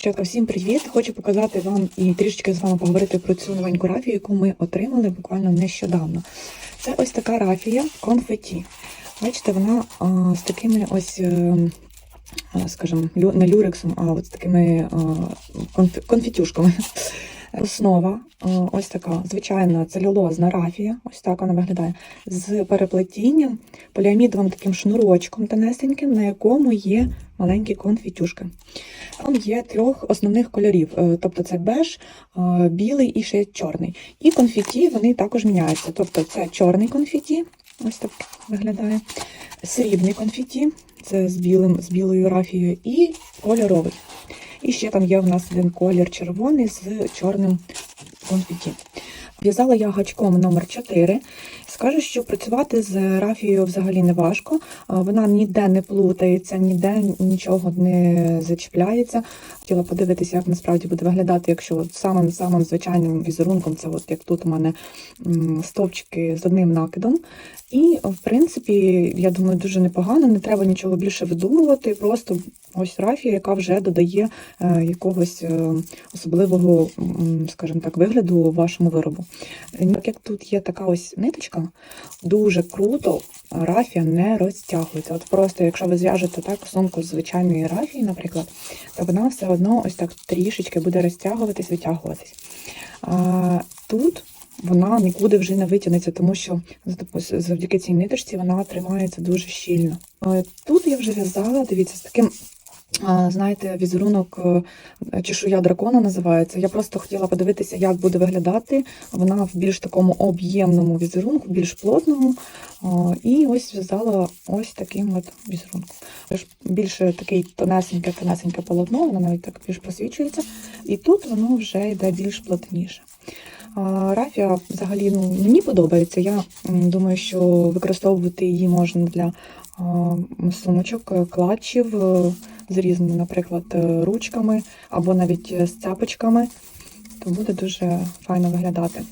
Дівчатка, всім привіт! Хочу показати вам і трішечки з вами поговорити про цю новеньку рафію, яку ми отримали буквально нещодавно. Це ось така рафія конфеті. Бачите, вона а, з такими ось, е, а, скажімо, не люрексом, а от з такими а, конф- конфетюшками. Основа ось така звичайна целюлозна рафія, ось так вона виглядає, з переплетінням, поліамідовим таким шнурочком тонесеньким, на якому є маленькі конфетюшки. Там є трьох основних кольорів, е, тобто це беж, е, білий і ще чорний. І конфеті вони також міняються. Тобто це чорний конфеті, ось так виглядає, срібний конфеті, це з, білим, з білою рафією, і кольоровий. І ще там є в нас один колір червоний з чорним конфеті. В'язала я гачком номер 4 Скажу, що працювати з рафією взагалі не важко. Вона ніде не плутається, ніде нічого не зачіпляється. Хотіла подивитися, як насправді буде виглядати, якщо самим самим звичайним візерунком, це от як тут у мене стовпчики з одним накидом. І, в принципі, я думаю, дуже непогано, не треба нічого більше видумувати. Просто ось рафія, яка вже додає е, якогось е, особливого, скажімо так, вигляду вашому виробу. Е, як тут є така ось ниточка, дуже круто рафія не розтягується. От просто, якщо ви зв'яжете так сумку з звичайної рафії, наприклад, то вона все одно ось так трішечки буде розтягуватись, витягуватись. А тут вона нікуди вже не витягнеться, тому що завдяки цій ниточці вона тримається дуже щільно. Е, Тут я вже в'язала, дивіться, з таким. Знаєте, візерунок е, чешуя дракона називається. Я просто хотіла подивитися, як буде виглядати. Вона в більш такому об'ємному візерунку, більш плотному. І ось зв'язала ось таким от візерунком. Більше такий тонесеньке, тонесеньке полотно, воно навіть так більш просвічується. І тут воно вже йде більш плотніше. Рафія взагалі ну, мені подобається. Я думаю, що використовувати її можна для сумочок, е, клатчів е, з різними, наприклад, е, ручками або навіть е, з цяпочками. То буде дуже файно виглядати.